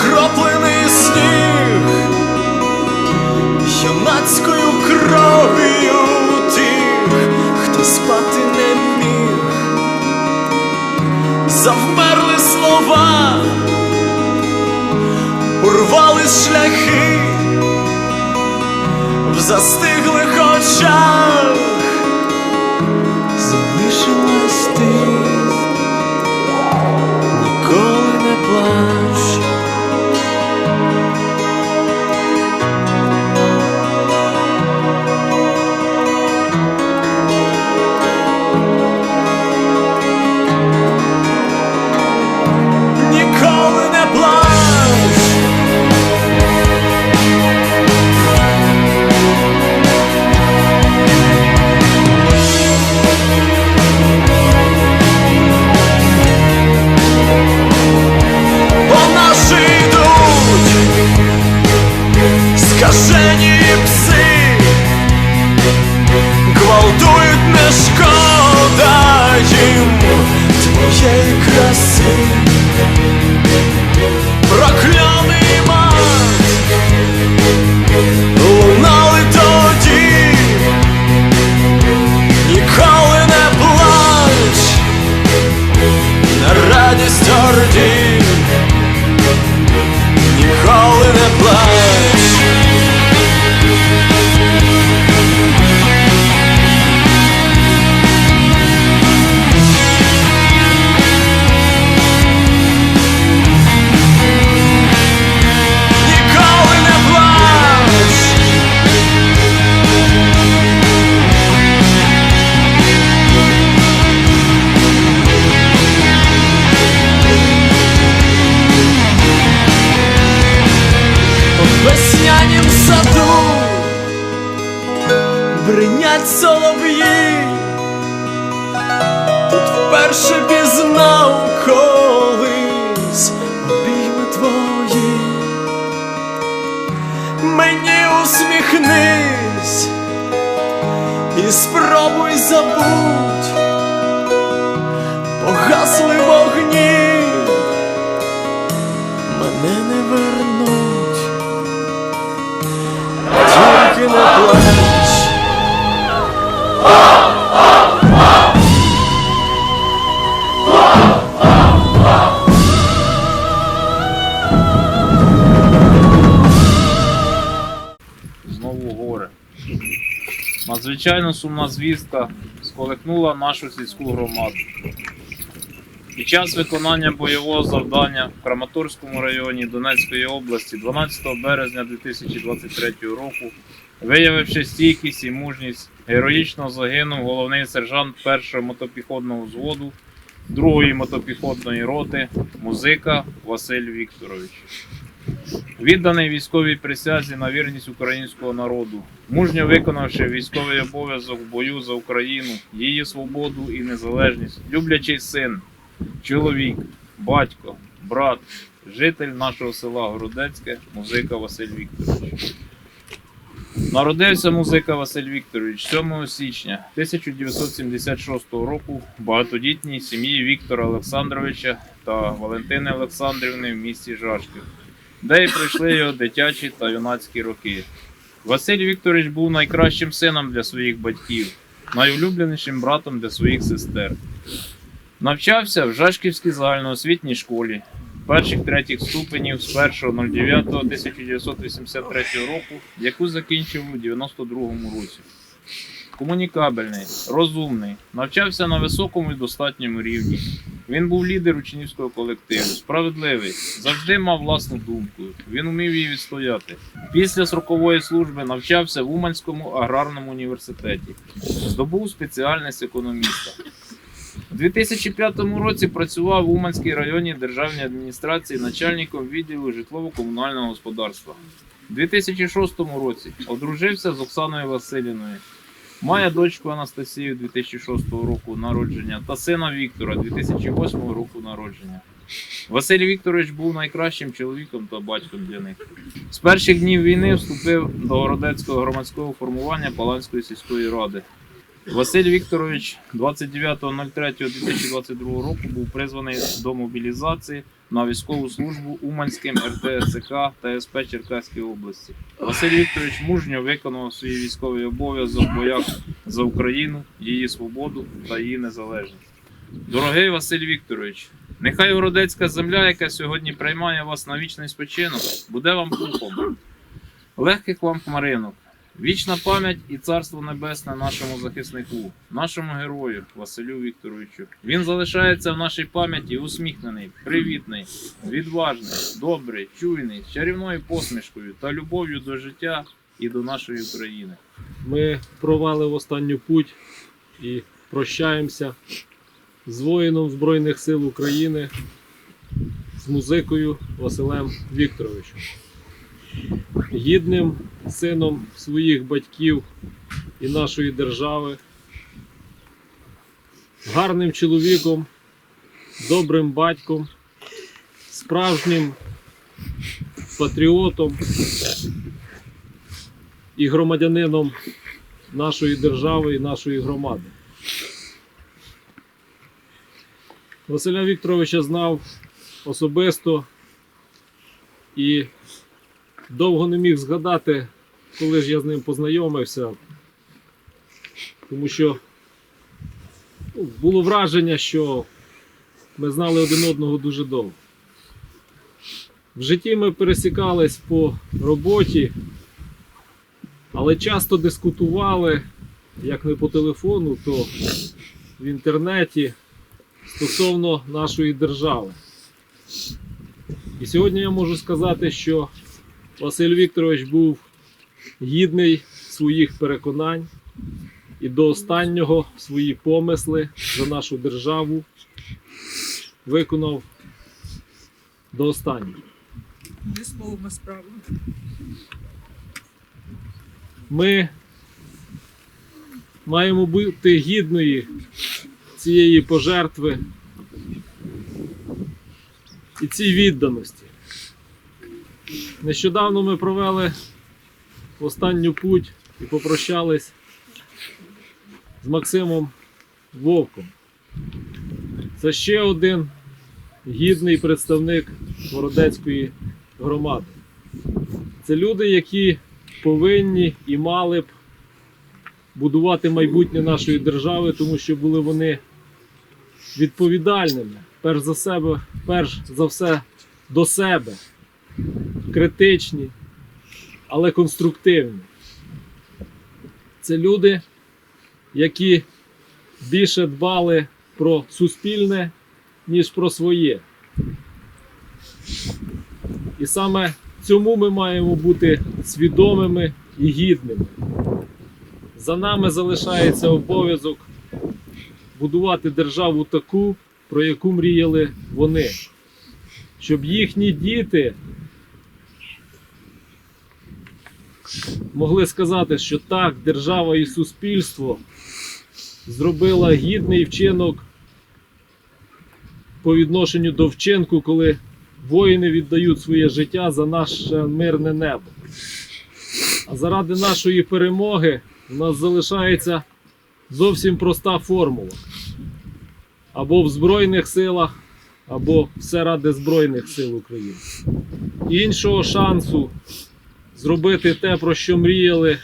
окроплений сніг, юнацькою кров'ю тих, хто спати не міг, завмерли слова, урвались шляхи в застиглих очах вперше пізнав колись обійми твої. Мені усміхнись і спробуй забудь, погасли вогні, мене не вернуть, тільки не плач. Надзвичайно сумна звістка сколихнула нашу сільську громаду. Під час виконання бойового завдання в Краматорському районі Донецької області 12 березня 2023 року, виявивши стійкість і мужність, героїчно загинув головний сержант 1-го мотопіхотного взводу 2-ї мотопіхотної роти, музика Василь Вікторович відданий військовій присязі на вірність українського народу, мужньо виконавши військовий обов'язок в бою за Україну, її свободу і незалежність, люблячий син, чоловік, батько, брат, житель нашого села Городецьке, музика Василь Вікторович. Народився музика Василь Вікторович 7 січня 1976 року в багатодітній сім'ї Віктора Олександровича та Валентини Олександрівни в місті Жашків де й пройшли його дитячі та юнацькі роки. Василь Вікторович був найкращим сином для своїх батьків, найулюбленішим братом для своїх сестер. Навчався в Жашківській загальноосвітній школі перших третіх ступенів з 1.09.1983 року, яку закінчив у 92-му році. Комунікабельний, розумний, навчався на високому і достатньому рівні. Він був лідер учнівського колективу, справедливий, завжди мав власну думку. Він умів її відстояти. Після срокової служби навчався в Уманському аграрному університеті, здобув спеціальність економіста. У 2005 році працював в Уманській районній державній адміністрації начальником відділу житлово-комунального господарства. У 2006 році одружився з Оксаною Василіною. Має дочку Анастасію 2006 року народження та сина Віктора 2008 року народження. Василь Вікторович був найкращим чоловіком та батьком для них. З перших днів війни вступив до городецького громадського формування Паланської сільської ради. Василь Вікторович 29.03.2022 року був призваний до мобілізації на військову службу Уманським РТСК та СП Черкаської області. Василь Вікторович мужньо виконав свій військовий обов'язок в боях за Україну, її свободу та її незалежність. Дорогий Василь Вікторович, нехай городецька земля, яка сьогодні приймає вас на вічний спочинок, буде вам пухом. Легких вам хмаринок. Вічна пам'ять і царство небесне нашому захиснику, нашому герою Василю Вікторовичу. Він залишається в нашій пам'яті усміхнений, привітний, відважний, добрий, чуйний, чарівною посмішкою та любов'ю до життя і до нашої України. Ми провели в останню путь і прощаємося з воїном Збройних сил України, з музикою Василем Вікторовичем, гідним сином своїх батьків і нашої держави, гарним чоловіком, добрим батьком, справжнім патріотом і громадянином нашої держави і нашої громади. Василя Вікторовича знав особисто і довго не міг згадати, коли ж я з ним познайомився, тому що ну, було враження, що ми знали один одного дуже довго. В житті ми пересікались по роботі, але часто дискутували, як не по телефону, то в інтернеті стосовно нашої держави. І сьогодні я можу сказати, що Василь Вікторович був гідний своїх переконань і до останнього свої помисли за нашу державу виконав до останнього. Зі словами справи. Ми маємо бути гідної цієї пожертви і цій відданості. Нещодавно ми провели останню путь і попрощались з Максимом Вовком. Це ще один гідний представник Городецької громади. Це люди, які повинні і мали б будувати майбутнє нашої держави, тому що були вони відповідальними, перш за себе, перш за все до себе, критичні, але конструктивні. Це люди, які більше дбали про суспільне, ніж про своє. І саме цьому ми маємо бути свідомими і гідними. За нами залишається обов'язок будувати державу таку, про яку мріяли вони, щоб їхні діти могли сказати, що так, держава і суспільство зробила гідний вчинок по відношенню до вчинку, коли воїни віддають своє життя за наше мирне небо. А заради нашої перемоги у нас залишається зовсім проста формула. Або в Збройних силах, або все ради Збройних сил України. Іншого шансу зробити те, про що мріяли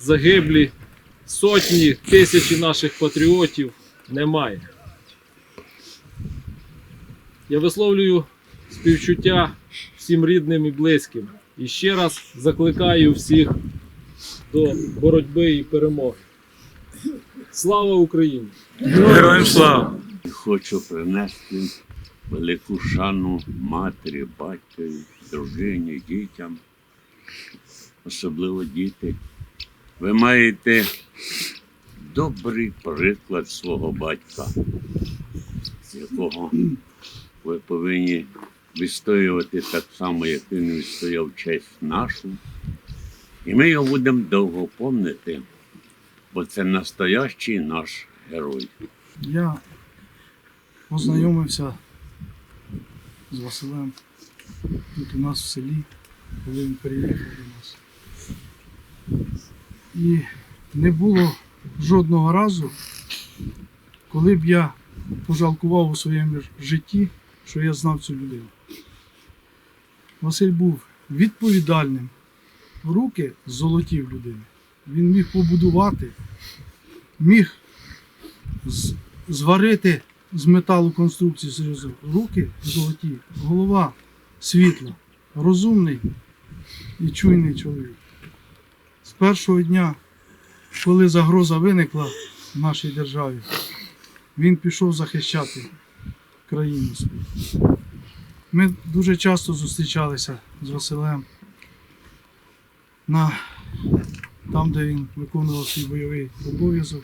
загиблі сотні тисячі наших патріотів, немає. Я висловлюю співчуття всім рідним і близьким. І ще раз закликаю всіх до боротьби і перемоги. Слава Україні! Героям слава! Хочу принести велику шану матері, батькові, дружині, дітям, особливо діти. Ви маєте добрий приклад свого батька, якого ви повинні відстоювати так само, як він відстояв честь нашу. І ми його будемо довго помнити, бо це настоящий наш герой. Я познайомився з Василем тут у нас в селі, коли він переїхав до нас. І не було жодного разу, коли б я пожалкував у своєму житті, що я знав цю людину. Василь був відповідальним. Руки золоті в людини. Він міг побудувати, міг зварити з металу конструкції серйозно. Руки золоті, голова світла, розумний і чуйний чоловік. З першого дня, коли загроза виникла в нашій державі, він пішов захищати країну. Ми дуже часто зустрічалися з Василем на, там, де він виконував свій бойовий обов'язок.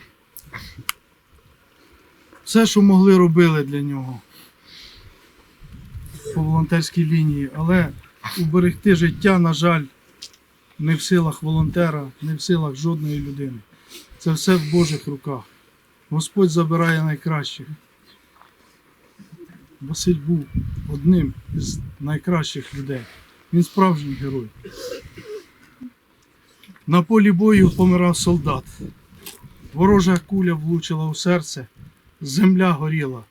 Все, що могли, робили для нього по волонтерській лінії, але уберегти життя, на жаль, не в силах волонтера, не в силах жодної людини. Це все в Божих руках. Господь забирає найкращих. Василь був одним із найкращих людей. Він справжній герой. На полі бою помирав солдат. Ворожа куля влучила у серце, земля горіла,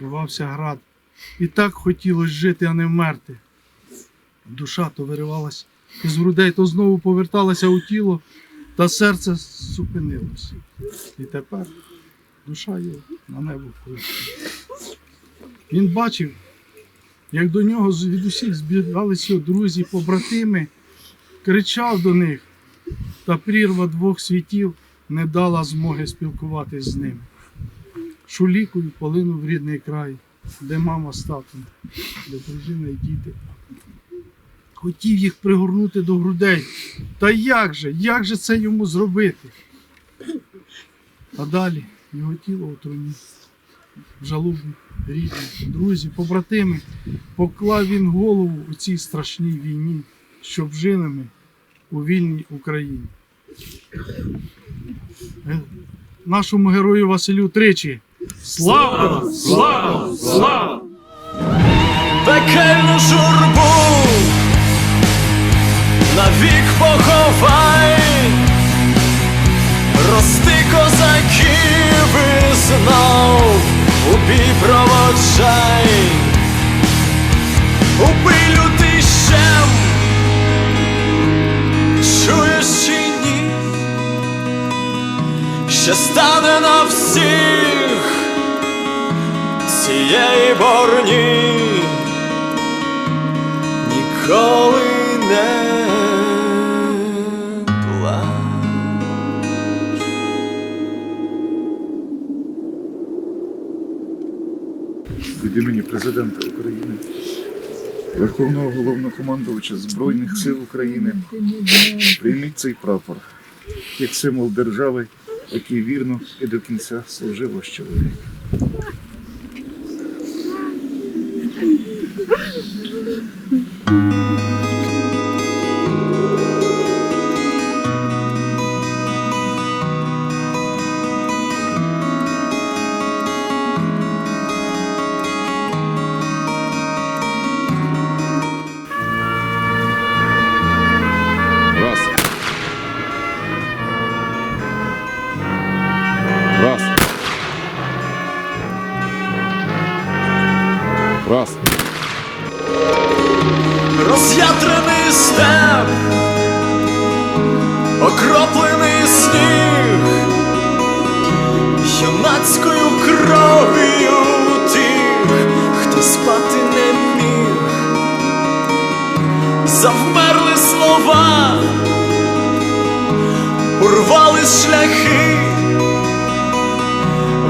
рвався град. І так хотілося жити, а не вмерти. Душа то виривалась із грудей, то знову поверталася у тіло, та серце зупинилось. І тепер душа є на небо полетіла. Він бачив, як до нього від усіх збігалися друзі, побратими, кричав до них, та прірва двох світів не дала змоги спілкуватись з ним. Шулікою полинув в рідний край, де мама з татом, де дружина і діти. Хотів їх пригорнути до грудей. Та як же, як же це йому зробити? А далі його тіло у труні. Жалобні, рідні, друзі, побратими, поклав він голову у цій страшній війні, щоб жили ми у вільній Україні. Е, Нашому герою Василю тричі. Слава! Слава! Слава! пекельну журбу навік поховай, рости козаків і знов у бій проводжай, убий лютий щем, чуєш чи ні, ще стане на всіх цієї борні ніколи не плач. від імені президента України, Верховного головнокомандувача Збройних сил України, прийміть цей прапор як символ держави, який вірно і до кінця служив ваш чоловік. завмерли слова, урвали шляхи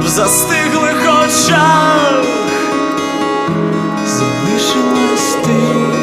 в застиглих очах, залишилась ти.